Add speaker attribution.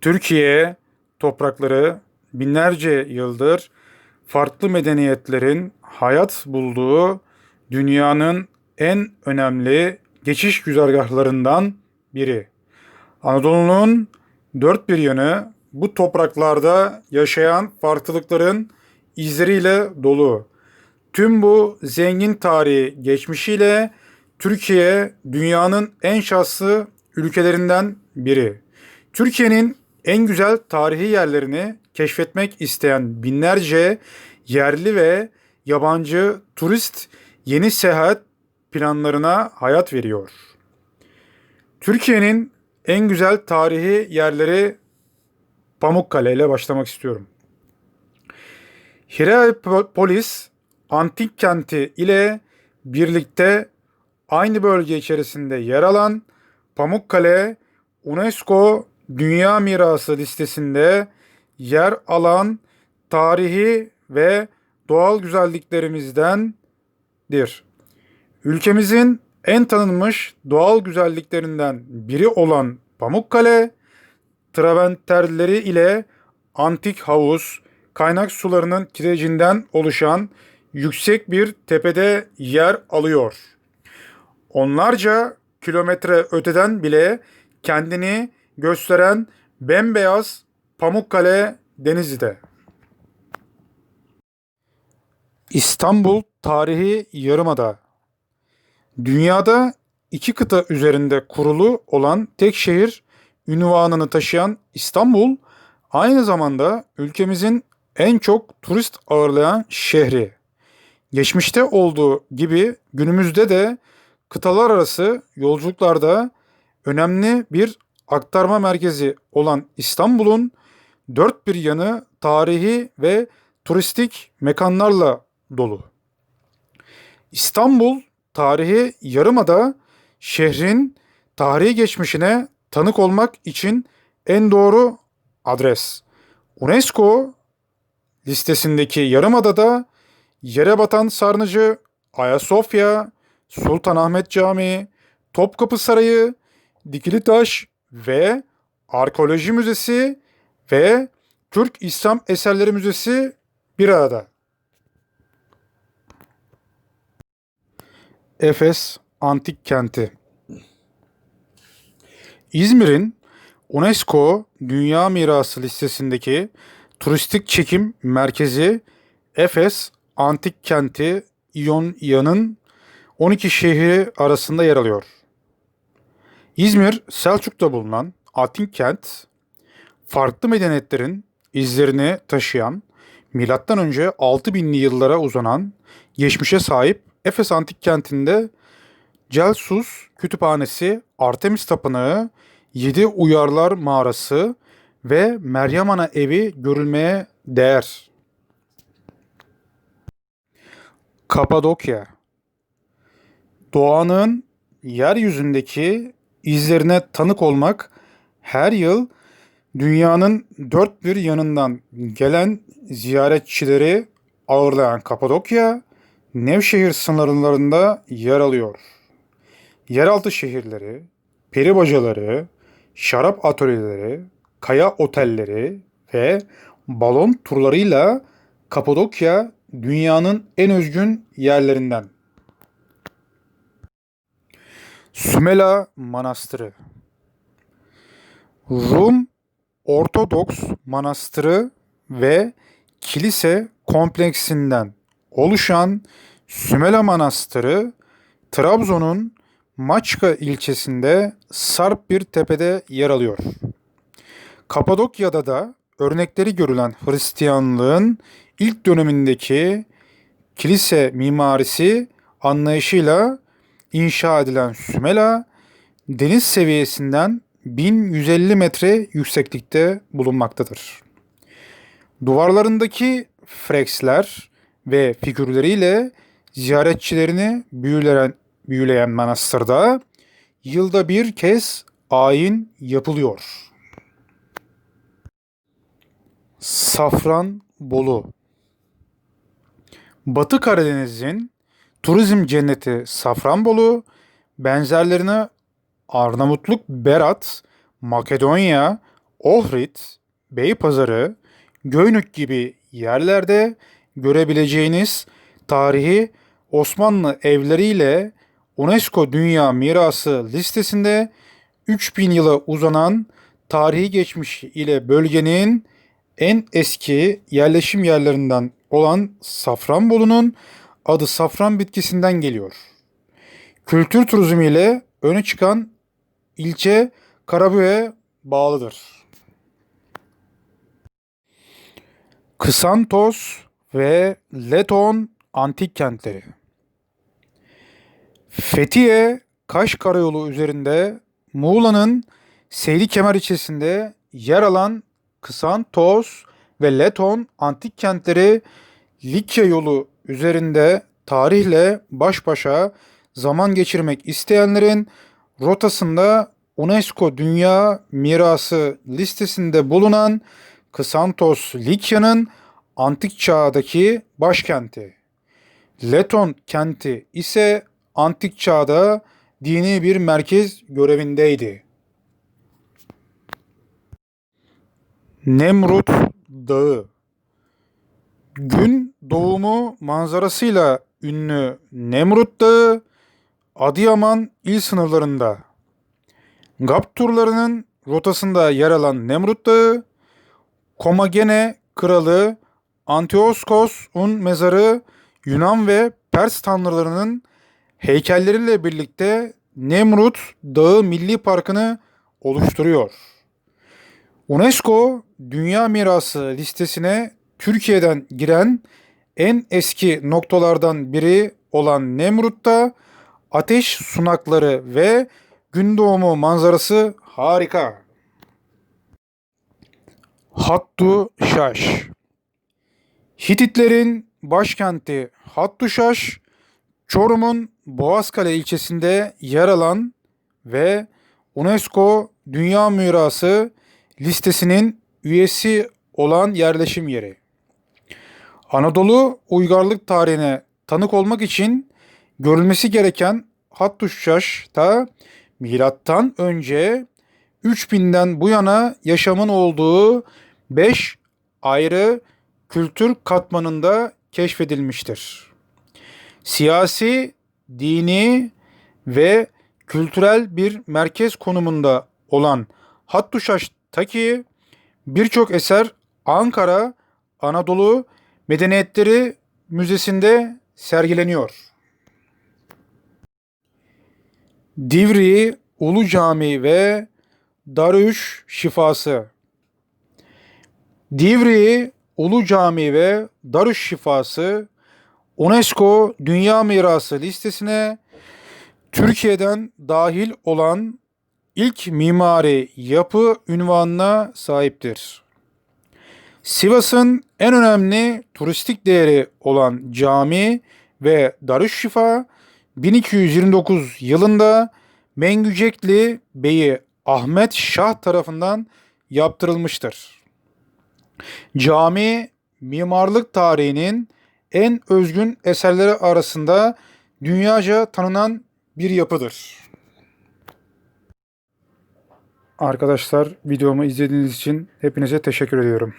Speaker 1: Türkiye toprakları binlerce yıldır farklı medeniyetlerin hayat bulduğu dünyanın en önemli geçiş güzergahlarından biri. Anadolu'nun dört bir yanı bu topraklarda yaşayan farklılıkların izleriyle dolu. Tüm bu zengin tarihi geçmişiyle Türkiye dünyanın en şanslı ülkelerinden biri. Türkiye'nin en güzel tarihi yerlerini keşfetmek isteyen binlerce yerli ve yabancı turist yeni seyahat planlarına hayat veriyor. Türkiye'nin en güzel tarihi yerleri Pamukkale ile başlamak istiyorum. Hierapolis antik kenti ile birlikte aynı bölge içerisinde yer alan Pamukkale UNESCO Dünya Mirası listesinde yer alan tarihi ve doğal güzelliklerimizdendir. Ülkemizin en tanınmış doğal güzelliklerinden biri olan Pamukkale, traventerleri ile antik havuz, kaynak sularının kirecinden oluşan yüksek bir tepede yer alıyor. Onlarca kilometre öteden bile kendini gösteren bembeyaz Pamukkale Denizli'de. İstanbul Tarihi Yarımada Dünyada iki kıta üzerinde kurulu olan tek şehir ünvanını taşıyan İstanbul, aynı zamanda ülkemizin en çok turist ağırlayan şehri. Geçmişte olduğu gibi günümüzde de kıtalar arası yolculuklarda önemli bir aktarma merkezi olan İstanbul'un dört bir yanı tarihi ve turistik mekanlarla dolu. İstanbul tarihi yarımada şehrin tarihi geçmişine tanık olmak için en doğru adres. UNESCO listesindeki yarımadada yere batan Sarnıcı, Ayasofya, Sultanahmet Camii, Topkapı Sarayı, Dikili Taş ve Arkeoloji Müzesi ve Türk İslam Eserleri Müzesi bir arada. Efes Antik Kenti İzmir'in UNESCO Dünya Mirası listesindeki turistik çekim merkezi Efes Antik Kenti İonya'nın 12 şehri arasında yer alıyor. İzmir, Selçuk'ta bulunan antik kent, farklı medeniyetlerin izlerini taşıyan, M.Ö. 6000'li yıllara uzanan geçmişe sahip Efes Antik Kenti'nde Celsus Kütüphanesi, Artemis Tapınağı, Yedi Uyarlar Mağarası ve Meryem Ana Evi görülmeye değer. Kapadokya Doğanın yeryüzündeki izlerine tanık olmak her yıl dünyanın dört bir yanından gelen ziyaretçileri ağırlayan Kapadokya, Nevşehir sınırlarında yer alıyor. Yeraltı şehirleri, peri bacaları, şarap atölyeleri, kaya otelleri ve balon turlarıyla Kapadokya dünyanın en özgün yerlerinden. Sümela Manastırı Rum Ortodoks Manastırı ve kilise kompleksinden oluşan Sümela Manastırı Trabzon'un Maçka ilçesinde sarp bir tepede yer alıyor. Kapadokya'da da örnekleri görülen Hristiyanlığın ilk dönemindeki kilise mimarisi anlayışıyla inşa edilen Sümela deniz seviyesinden 1150 metre yükseklikte bulunmaktadır. Duvarlarındaki freksler ve figürleriyle ziyaretçilerini büyüleyen, büyüleyen manastırda yılda bir kez ayin yapılıyor. Safran Bolu Batı Karadeniz'in turizm cenneti Safranbolu, benzerlerini Arnavutluk Berat, Makedonya, Ohrid, Beypazarı, Göynük gibi yerlerde görebileceğiniz tarihi Osmanlı evleriyle UNESCO Dünya Mirası listesinde 3000 yıla uzanan tarihi geçmiş ile bölgenin en eski yerleşim yerlerinden olan Safranbolu'nun adı safran bitkisinden geliyor. Kültür turizmi ile öne çıkan ilçe Karabük'e bağlıdır. Kısantos ve Leton antik kentleri. Fethiye Kaş Karayolu üzerinde Muğla'nın Seydikemer ilçesinde yer alan Kısantos ve Leton antik kentleri Likya yolu üzerinde tarihle baş başa zaman geçirmek isteyenlerin rotasında UNESCO Dünya Mirası listesinde bulunan Kısantos Likya'nın antik çağdaki başkenti. Leton kenti ise antik çağda dini bir merkez görevindeydi. Nemrut Dağı Gün doğumu manzarasıyla ünlü Nemrut Dağı, Adıyaman il sınırlarında. Gap turlarının rotasında yer alan Nemrut Dağı, Komagene kralı Antiochos'un mezarı Yunan ve Pers tanrılarının heykelleriyle birlikte Nemrut Dağı Milli Parkı'nı oluşturuyor. UNESCO Dünya Mirası listesine Türkiye'den giren en eski noktalardan biri olan Nemrut'ta ateş sunakları ve gün doğumu manzarası harika. Hattu Şaş Hititlerin başkenti Hattuşaş, Çorum'un Boğazkale ilçesinde yer alan ve UNESCO Dünya Mirası listesinin üyesi olan yerleşim yeri. Anadolu uygarlık tarihine tanık olmak için görülmesi gereken Hattuşaş'ta milattan önce 3000'den bu yana yaşamın olduğu 5 ayrı kültür katmanında keşfedilmiştir. Siyasi, dini ve kültürel bir merkez konumunda olan Hattuşaş'taki birçok eser Ankara Anadolu Medeniyetleri Müzesi'nde sergileniyor. Divri Ulu Cami ve Darüş Şifası Divri Ulu Cami ve Darüş Şifası UNESCO Dünya Mirası listesine Türkiye'den dahil olan ilk mimari yapı ünvanına sahiptir. Sivas'ın en önemli turistik değeri olan cami ve Darüşşifa 1229 yılında Mengücekli Beyi Ahmet Şah tarafından yaptırılmıştır. Cami mimarlık tarihinin en özgün eserleri arasında dünyaca tanınan bir yapıdır. Arkadaşlar videomu izlediğiniz için hepinize teşekkür ediyorum.